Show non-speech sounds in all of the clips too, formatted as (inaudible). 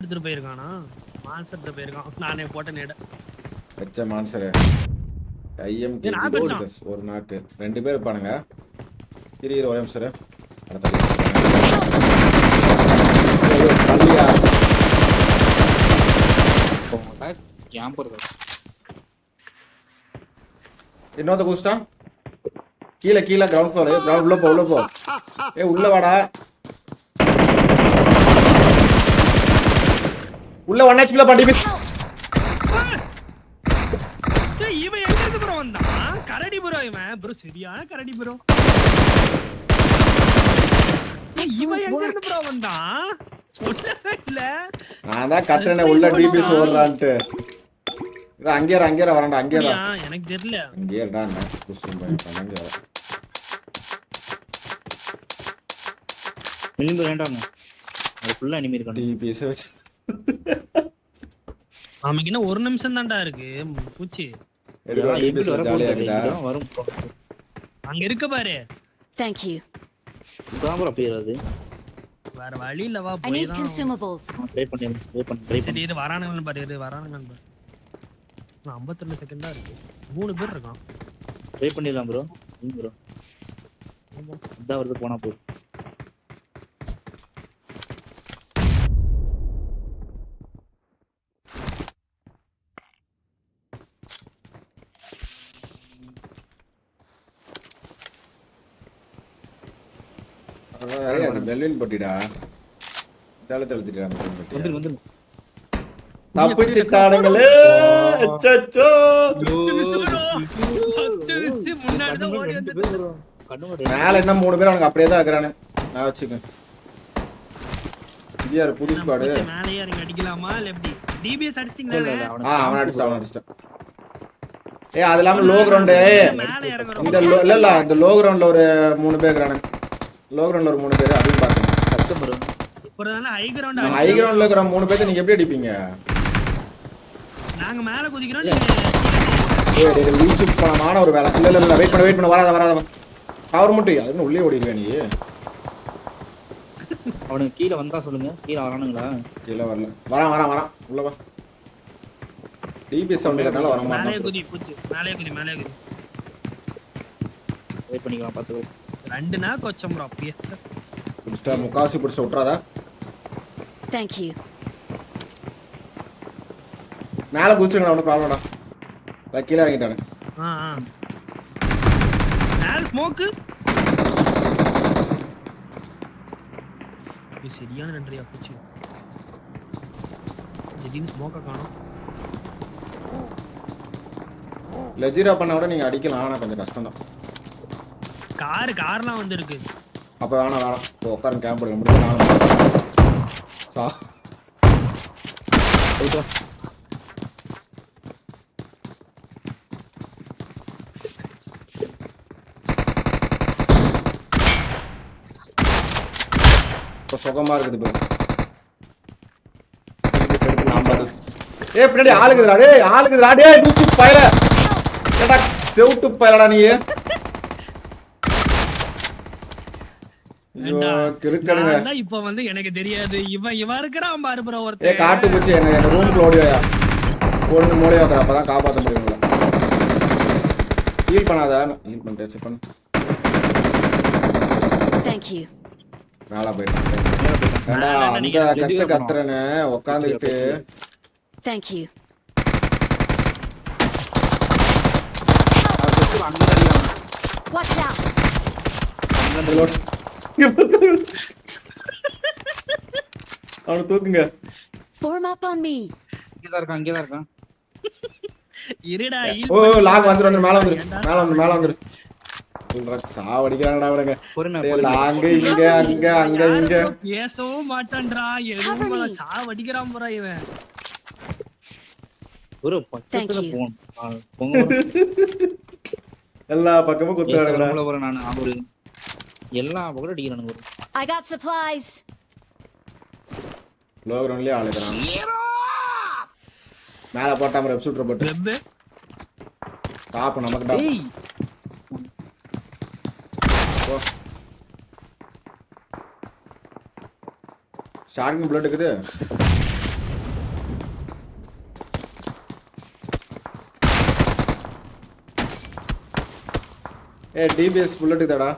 எடுத்துட்டு போயிருக்கானா? மான்சர் போயிருக்கான். (laughs) நானே போட்ட நேட வச்ச மான்சரு ஐஎம் ஒரு நாக்கு. ரெண்டு பேர் இருப்பானுங்க. இரு இரு ஒரே நிமிஷம் இன்னொருத்த குதிச்சிட்டான் கீழே கீழே கிரவுண்ட் ஃப்ளோர் கிரவுண்ட் உள்ள போ உள்ள போ. ஏ உள்ள வாடா. உள்ள ஒன் ஹெச்பில பாட்டி மிஸ் இவன் எங்க இருந்து ப்ரோ வந்தான்? கரடி ப்ரோ இவன். ப்ரோ சரியான கரடி ப்ரோ இவன் எங்க இருந்து ப்ரோ வந்தான்? சொல்லவே இல்ல. நான் தான் கத்துறேனே உள்ள டிபிஎஸ் ஓடுறான்ட்டு இரு, அங்கே இரு, அங்கே இரு, வரேன்டா அங்கே இரு. அப்படியா? எனக்கு தெரியல. அங்கே இருடா என்ன குசும் பையன், அங்கே இரு. விளிம்பு வேண்டாங்க அது ஃபுல்லா அனிமி இருக்கணும் டிபிஎஸ் வச்சு நமக்கு என்ன ஒரு நிமிஷம் தான்டா இருக்கு. பூச்சி. வரும் அங்க இருக்க பாரு. Thank you. இப்பதான் ப்ரோ அப்படி வராது வேற வழி இல்ல வா போய் தான் consumables. ட்ரை பண்ணி ட்ரை பண்ணி ட்ரை சரி பண்ணி இது வரானுங்கன்னு பாரு இது வரானுங்கன்னு பாரு. ஐம்பத்தி ரெண்டு செகண்டா இருக்கு. மூணு பேர் இருக்கான். ட்ரை பண்ணிடலாம் ப்ரோ ப்ரோ இதான் வருது போனா போதும். ஏய், பெல்லின் பட்டிடா. தலை தப்பிச்சிட்டானுங்களே. அச்சச்சோ. தான் ஓடி வந்து கண்ணு மேல என்ன மூணு பேர் அவனுக்கு அப்படியே தான் இருக்கிறானு. நான் வச்சுக்க இது யாரு புது ஸ்குவாடு மேலேயே இறங்கி அடிக்கலாமா? இல்ல எப்படி? டிபிஎஸ் அடிச்சிட்டீங்களா ஆ அவன் அடிச்சிட்டான் அவன் அடிச்சிட்டான். ஏ அது இல்லாம லோ கிரவுண்டு இந்த இல்ல இந்த லோ கிரவுண்ட்ல ஒரு மூணு பேர் இருக்கிறானு லோ கிரவுண்ட்ல ஒரு மூணு பேர் அதையும் பார்த்தேன் கஷ்டம் ப்ரோ இப்போ தானே ஹை கிரவுண்ட் ஹை கிரவுண்ட்ல இருக்கிற மூணு பேர்த்த நீங்க எப்படி அடிப்பீங்க? நாங்க மேல குதிக்கிறோம். நீங்க ஏய் டேய் லூசுப்பணமான ஒரு வேலை. இல்ல இல்ல இல்ல வெயிட் பண்ண வெயிட் பண்ண வராத வராத. கவர் மட்டும் அதுன்னு உள்ளே ஓடிடுவே நீ? அவனுக்கு கீழே வந்தா சொல்லுங்க. கீழே வரானுங்களா? கீழே வரல. வரான் வரான் வரான். உள்ள வா. டிபிஎஸ் சவுண்ட் கேட்டால வர மேலே மாட்டான் குதி பூச்சி. மேலே குதி மேலே குதி. வெயிட் பண்ணிக்கலாம் பார்த்து wait. ரெண்டுனா கொச்சம் ப்ரோ அப்படியே. பிடிச்சிட்டா முக்காசி பிடிச்சி விட்றாதா Thank you. மேலே குதிச்சுங்க ஒன்றும் ப்ராப்ளம்டா நான் கீழே இறங்கிட்டானு. ஆ ஆ. மேல் ஸ்மோக்கு இது சரியான நன்றியா பூச்சி. திடீர்னு ஸ்மோக்கை காணும். லெஜிரா பண்ண விட நீங்க அடிக்கலாம் ஆனால் கொஞ்சம் கஷ்டம் தான் கார் கார்லாம் வந்திருக்கு? அப்ப அப்போ வேணாம் வேணாம் இப்போ உட்காருங்க கேம்ப் எடுக்க முடியும் நானும் சா. போயிட்டு இப்போ சுகமா இருக்குது இப்போ. ஏ பின்னாடி ஆளுக்குதுடா. டேய் ஆளுக்குதுடா. டேய் தூக்கி பயல ஏடா செவுட்டு பயலடா நீ ஐயோ கிறுக்கணுங்க நான் தான் இப்ப வந்து எனக்கு தெரியாது. இவன் இவன் இருக்கிறான் பாரு ப்ரோ ஏ ஒருத்தன் காட்டு பூச்சி எங்க எங்க ரூமுக்குள்ள ஓடியா ஒன்று மூலையா வைக்கிற அப்பதான் காப்பாற்ற முடியும் உங்களை. ஹீல் பண்ணாத. ஹீல் பண்ணிட்டேன் செக் பண்ணு. Thank you. மேலே போயிட்டேன். ஏண்டா அந்த. கத்து you. அது (laughs) அவனை தூக்குங்க. Form up on me. இங்கதான் இருக்கான் இங்கதான் இருக்கான். இருடா ஓ லாக் வந்துரு வந்துரு மேல வந்துரு? மேல வந்துரு மேல வந்துரு. சாவடிக்கிறாங்கடா பொறுமை. லாங்க இங்க அங்க அங்க இங்க. பேசவும் மாட்டான்டா எதுவும். சாவடிக்கிறான் ப்ரோ இவன். ஒரு பச்சத்துல bro. (laughs) எல்லா பக்கமும் குத்துறாங்கடா நானு. அவரு எல்லா பக்கம் அடிக்கிறானுங்க ஒரு ஐ காட் சப்ளைஸ் லோ கிரவுண்ட்லயே ஆளுகிறான் மேல போட்டா ரெப் சூட்டர் போட்டு. டாப் நமக்கு டாப் ஏய்! போ. ஷார்க்கிங் ப்ளட் இருக்குது. ஏ டிபிஎஸ் புல்லட் இதடா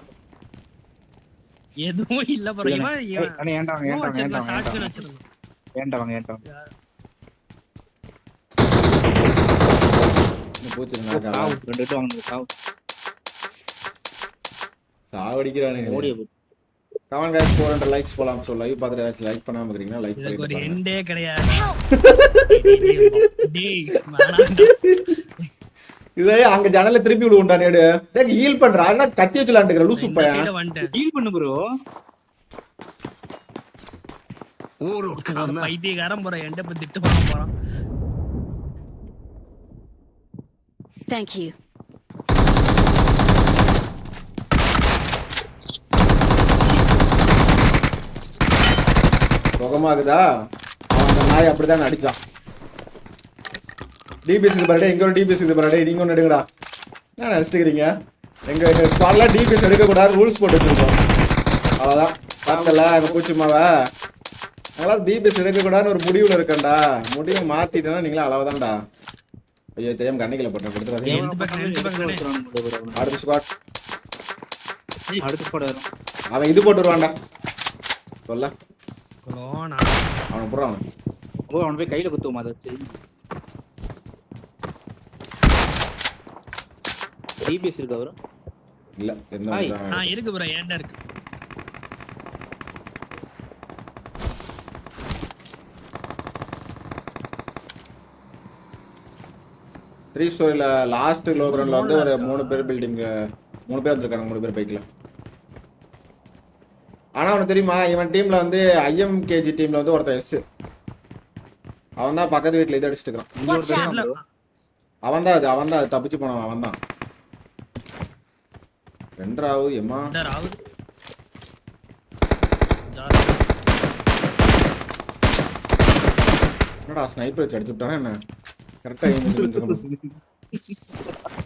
எதுவும் இல்ல ப்ரோ இவன் அண்ணா ஏன்டா வாங்க இவன் ஏன்டா வாங்க வச்சிருக்கான் ஏன்டா ஷாட்கன் வாங்க வச்சிருக்கான். ஏன்டா வாங்க ஏன்டா வாங்க இன்னும் பூச்சி காவு ரெண்டு எட்டு வாங்க காவு சாவடிக்கிறானுங்க. கமெண்ட் guys 400 லைக்ஸ் போலாம். ஸோ லைவ் பார்த்துட்டு ஏதாச்சும் லைக் பண்ணாம இருக்கீங்கன்னா லைக் இதுக்கு ஒரு. எண்டே கிடையாது. டேய். (laughs) இதே அங்க ஜன்னல திருப்பி விடுவோம்டா நேடு. டேய் ஹீல் பண்றா. அதான் கத்தி வச்சு விளாண்டுக்கிற லூசு பையன். டீல் பண்ணு ப்ரோ அவன் பைத்தியக்காரன் போறான் என்கிட்ட போய் திட்டு பண்ண போறான். Thank you. சுகமாகுதா? அவன் அந்த நாய் அப்படிதான் அடிச்சான் டிபிஎஸ் இது பாரு எங்க ஒரு டிபிஎஸ் இது பாரு நீங்க ஒன்று எடுங்கடா. என்ன நினைச்சிருக்கீங்க எங்க எங்க ஸ்குவாட்ல டிபிஎஸ் எடுக்க கூடாது ரூல்ஸ் போட்டு வச்சிருக்கோம். அவ்வளவுதான். பார்த்தல அங்க பூச்சிமாவ அதெல்லாம் டிபிஎஸ் எடுக்க கூடாதுன்னு ஒரு முடிவுல இருக்கேன்டா. முடிவை மாத்திட்டேன்னா நீங்களா அளவுதான்டா. ஐயோ தெரியாம கண்ணிக்கல போட்டேன் கொடுத்துறாதீங்க அடுத்த ஸ்குவாட் அடுத்து வரும். அவன் இது போட்டு வருவான்டா. சொல்ல. அவனை போடுறான் ஓ அவன் போய் கையில குத்துவோம் அதை டிபிஎஸ் இருக்கா வரும் இல்ல என்ன. ஆ இருக்கு ப்ரோ ஏன்டா இருக்கு? த்ரீ ஸ்டோரியில் லாஸ்ட் லோ கிரவுண்டில் வந்து ஒரு மூணு பேர் பில்டிங் மூணு பேர் வந்திருக்காங்க மூணு பேர் பைக்கில் ஆனால் அவனுக்கு தெரியுமா? இவன் டீமில் வந்து ஐஎம்கேஜி டீமில் வந்து ஒருத்தன் எஸ் அவன் தான் பக்கத்து வீட்டில் இது அடிச்சுட்டு bro. அவன் தான் அது அவன் தான் அது தப்பிச்சு போனவன் அவன் தான் ரெண்டாவது எம்மா ஜாலி. என்னடா ஸ்னைப்பர் வச்சு அடிச்சு விட்டானா என்ன? கரெக்டாக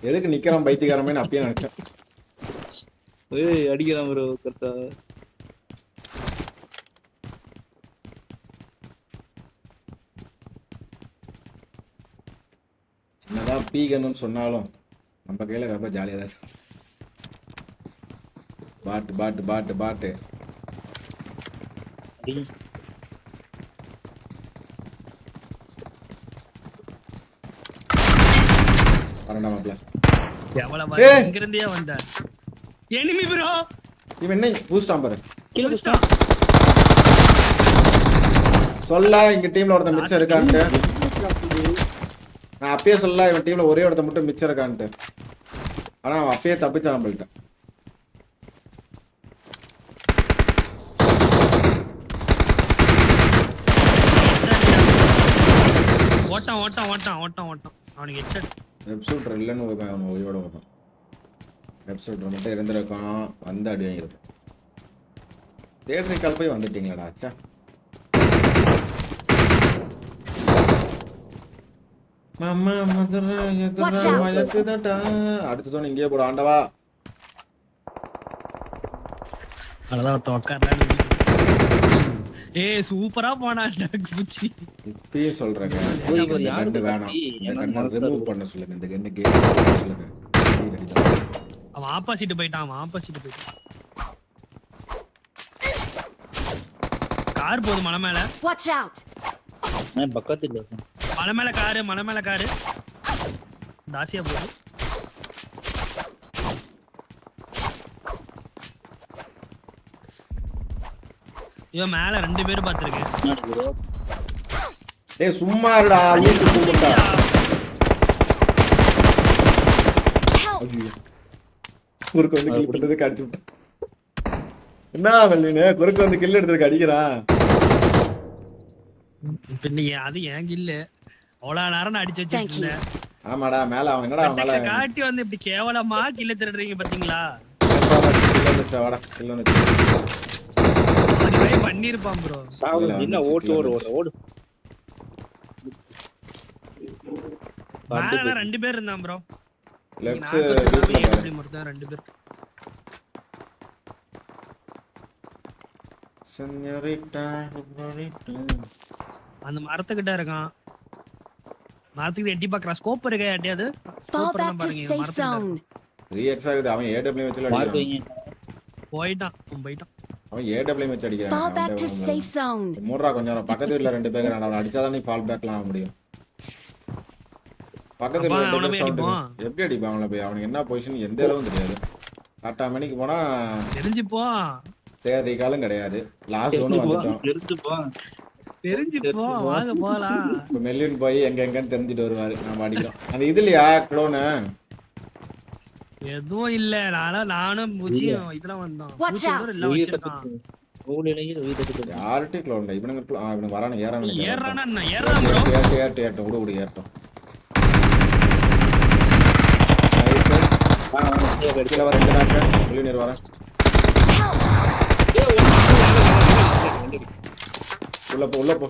எதுக்கு நிக்கிறான் பைத்தியக்காரமே நான் அப்பயே நினைச்சேன். ஏய் அடிக்கலாம் ப்ரோ கரெக்டா என்னதான் பீகன்னு சொன்னாலும் நம்ம கையில ரொம்ப ஜாலியாக தான் பூஸ்டான் பாரு. கீழே குத்துறான். சொல்ல இங்க டீம்ல ஒருத்தன் மிச்சம் இருக்கான்ட்டு. நான் அப்பயே சொல்ல இவன் டீம்ல ஒரே ஒருத்தன் மட்டும் மிச்சம் இருக்கான்ட்டு. ஆனா அவன் அப்பயே தப்பிச்சான் நம்மள்ட்ட ஓட்டம் ஓட்டம் ஓட்டம். ஓட்டம் ஓட்டம் அவனுக்கு ஹெட்செட் வெப்சூட்டர் இல்லைன்னு அவன் உயிரோட வரும் வெப்சூட்டர் மட்டும் இருந்திருக்கான் வந்து அடி வாங்கியிருப்பான் தேட்டரிக்கால் போய் வந்துட்டீங்களாடா அச்சா. மாமா மதுரை எதுரா. மயக்குதடா அடுத்த தோணு இங்கேயே போட ஆண்டவா. அதான் ஒருத்தன் உட்கார்றான்னு ஏய் சூப்பரா போனா பூச்சி. இப்பயும் சொல்றேங்க. bro, இந்த யாரு? வேணாம். இந்த கண்ணை ரிமூவ்? பண்ண சொல்லுங்க. இந்த கண்ணு கேம் சொல்லுங்க. அவன் ஆப்போசிட் போயிட்டான் அவன் ஆப்போசிட் போயிட்டான். கார் போகுது மலை மேல. Watch out. நான் பக்கத்துல இருக்கேன். மலை மேல காரு மலை மேல காரு. தாசியா போகுது. இவன் மேல ரெண்டு பேரும் bro. டேய் சும்மா இருடா லூசு கூப்பிட்டா. குறுக்கு வந்து கில் எடுத்ததுக்கு அடிச்சு விட்டான் என்ன வெள்ளினு குறுக்கு வந்து கில் எடுத்ததுக்கு அடிக்கிறான் பின்ன ஏன் அது ஏன் இல்ல அவ்வளவு நேரம் நான் அடிச்சு. இருந்தேன் ஆமாடா மேல அவன் என்னடா மேல? காட்டி வந்து இப்படி கேவலமா கில்ல திருடுறீங்க பாத்தீங்களா? வாடா கில் வந்துச்சு மாதிரி பண்ணிருப்பான் ப்ரோ சாவு இல்ல, என்ன ஓட்டு ஓடு ஓடு ஓடு. மேல ரெண்டு பேர் இருந்தான் ப்ரோ. லெஃப்ட் மொத்தம் ரெண்டு பேர். செஞ்சரிட்டா அந்த மரத்துக்கிட்ட இருக்கான். மரத்துக்கு எட்டி பாக்குறான். ஸ்கோப் இருக்கா யாட்டியாவது ஸ்கோப் to பாருங்க மரத்துக்கிட்ட zone. இருக்கான். த்ரீ எக்ஸ் ஆகுது. அவன் ஏடபிள்யூ வச்சு மார்க் அடிக்கிறான். வைங்க. போயிட்டான் போயிட்டான். அவன் ஏடபிள்யூ வச்சு அடிக்கிறான். Back to அவன்கிட்ட safe zone. மூடுறா கொஞ்சம். பக்கத்து வீட்ல ரெண்டு பேர் அவன் அடிச்சாதான் நீ ஃபால் பேக்லாம் ஆக முடியும். பக்கத்து வீட்ல ரெண்டு அவனை பேர் சவுண்ட். எப்படி அடிப்பான் அவனை போய்? அவனுக்கு என்ன பொசிஷன் எந்த அளவும் தெரியாது. கரெக்டா மணிக்கு போனா தெரிஞ்சுப்போ. தேர்ட் ரீகாலும் கிடையாது லாஸ்ட் ஒன்று வந்துட்டோம். தெரிஞ்சுப்பா. தெரிஞ்சுப்போ. வாங்க போலாம். இப்போ மெல்லின் போய் எங்க எங்கன்னு தெரிஞ்சுட்டு வருவாரு. நம்ம அடிக்கலாம் அந்த இது இல்லையா க்ளோனு எதுவும் இல்ல. நானும் நானும் பூச்சியும் இதெல்லாம் வந்தோம் எல்லாம் வச்சிருக்கான் யார்கிட்டயும் க்ளோன் இல்லை. இவனுங்க ஆ, இவனுக்கு வரானு ஏறானு. ஏறானா என்ன? ஏறான் விடு விடு கீழே வர ரெண்டு நாட்டு வெளியே வரேன். உள்ள போ உள்ள போ.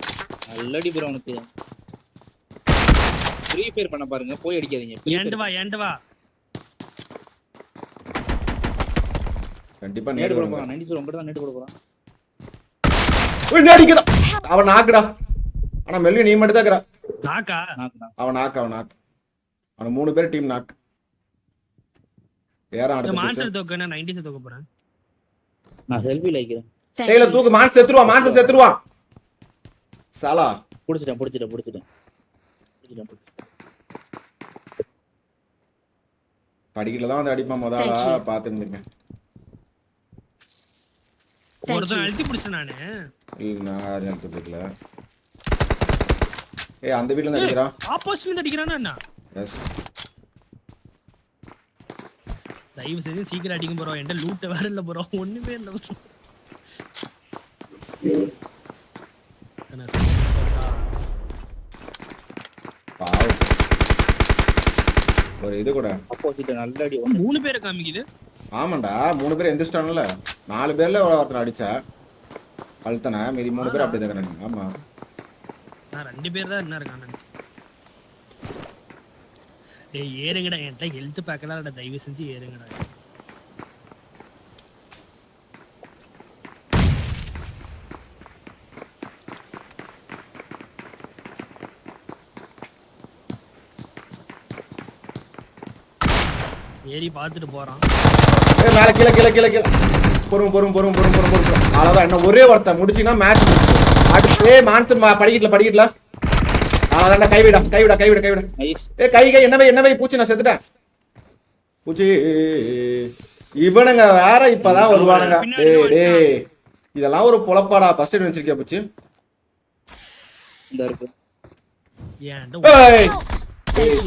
நல்லடி ப்ரோ அவனுக்கு ஃப்ரீ ஃபயர் பண்ண பாருங்க. போய் அடிக்காதீங்க. வா ஏண்டு வா. கண்டிப்பா நேடு போட போறான் நைன்டி உங்ககிட்ட தான் நேடு போட போறான். உய், அடிக்கிறான் அவன் நாக்குடா. ஆனா மெல்லியும் நீ மட்டும் தான் இருக்கிறான் நாக்கா? அவன் நாக்கு அவன் நாக்கு. அவன் மூணு பேர் டீம் நாக்கு. இந்த அடுத்த. மான்ஸ்டர் தோக்க நான் 90 தோக்க போறேன். நான் Thank கையில you. தூக்கு மான்ஸ் செத்துருவான் மான்ஸ் செத்துருவான். சாலா. புடிச்சிட்டேன் புடிச்சிட்டேன் புடிச்சிட்டேன். புடிச்சிட்டேன். படிக்கல தான் வந்து அடிப்பான் முதலா Thank you. அழுத்தி பிடிச்சேன் நானு. இல்ல நான் ஏய் அந்த வீட்ல இருந்து அடிக்கிறான். ஆப்போசிட்ல இருந்து அடிக்கிறானா என்ன? எஸ் தயவு செய்து சீக்கிரம் அடிக்க போறோம் என்கிட்ட லூட் வேற இல்ல ப்ரோ ஒண்ணுமே இல்ல? பாவம். ஒரு இது கூட. ஆப்போசிட் நல்ல அடி. மூணு பேரை காமிக்குது. ஆமாண்டா மூணு பேர் எந்திரிச்சிட்டானுல நாலு பேர்ல ஒருத்தன் அடிச்சா அழுத்தன மீதி மூணு பேர் அப்படி தான் ஆமா. நான் ரெண்டு பேர் தான் என்ன இருக்கான்னு டேய் ஏறுங்கடா என்கிட்ட ஹெல்த் பேக்கெல்லாம் தயவு செஞ்சு ஏறுங்கடா. ஏறி பார்த்துட்டு போறான். ஏய் மேல கீழே கீழே கீழே கீழே. பொறும் பொறும் பொறும் பொறும் பொறும் பொறும். அவ்வளவுதான். என்ன ஒரே ஒருத்தன் முடிச்சினா மேட்ச் அடுத்து மான்சன் படிக்கல படிக்கல அவ்வளவுதான்டா கைவிடா கைவிடா கைவிடா கைவிடா. ஏ கை கை என்ன வை என்ன வை பூச்சி நான் செத்துட்டேன். பூச்சி இவனுங்க வேற இப்பதான் வருவானுங்க. டேய் டேய். இதெல்லாம் ஒரு பொழப்பாடா ஃபர்ஸ்ட் எய்ட் வச்சிருக்கியா பூச்சி?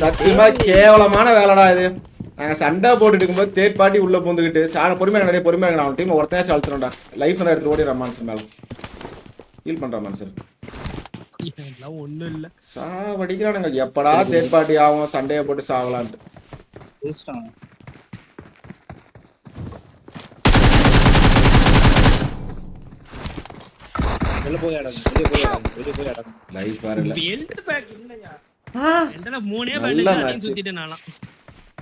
சத்தியமா கேவலமான வேலைடா இது. சண்டை போட்டுட்டு இருக்கும்போது தேர்ட் பார்ட்டி உள்ள பூந்துக்கிட்டு சாண பொறுமையாக நிறைய பொறுமையாக அவன் டீம் ஒருத்தனையாச்சும் அழுத்துறோம்டா. லைஃப் தான் எடுத்து ஓடிடுறான் மனுஷன் மேல. ஃபீல் பண்றான் மனுஷன் ஒண்ணும் இல்ல. சாவடிக்கிறானுங்க எப்படா தேர்ட் பார்ட்டி ஆகும் சண்டையை போட்டு ஆடாங்க லைஃப் இல்ல. என்கிட்ட மூணே. சுத்திட்டு நான்லாம்.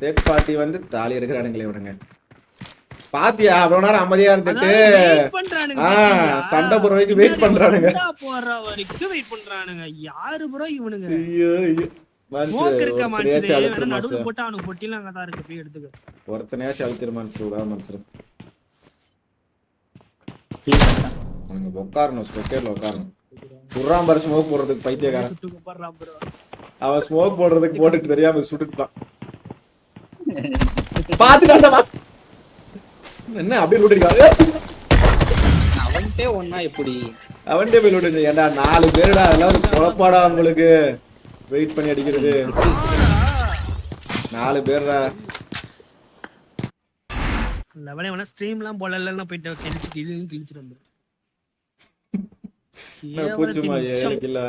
தேர்ட் பார்ட்டி வந்து தாலி இருக்கிறானுங்களே இவனுங்க பாத்தியா? அவ்வளவு நேரம் அமைதியா இருந்துட்டு? சண்டை போடுற வரைக்கும் wait பண்றானுங்க. போடுற வரைக்கும் வெயிட் பண்றானுங்க. யாரு ப்ரோ இவனுங்க? ஒருத்தனையாச்சும் மனசு. உட்காரணும் ஸ்பெக்கர்ல உட்காரணும் சுடுறான் பாரு ஸ்மோக் போடுறதுக்கு பைத்தியக்காரன். அவன் ஸ்மோக் போடுறதுக்கு போட்டுட்டு தெரியாம சுட்டுட்டான். பாத்துட்டான்டா என்ன அப்படியே லூட்டிருக்காங்க அவன்கிட்டே ஒன்னா எப்படி? அவன்கிட்ட போய் ஏன்டா நாலு பேருடா அதெல்லாம் குழப்பாடா உங்களுக்கு? வெயிட் பண்ணி அடிக்கிறது. நாலு பேர்டா. லெவலே வேணா ஸ்ட்ரீம்லாம் போடலன்னா போயிட்டு கிழிச்சு கிழி கிழிச்சிட்டு வந்து என்ன பூச்சுமா ஏழைக்கு இல்ல.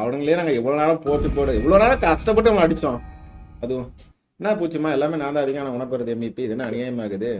அவனுங்களே நாங்க எவ்வளவு நேரம் போட்டு போட இவ்வளவு நேரம் கஷ்டப்பட்டு அவனை அடிச்சோம். அதுவும். என்ன பூச்சிமா எல்லாமே நான் தான் அதிகம். ஆனா உனக்கு வருது எம்இபி இது என்ன அநியாயமாகுது?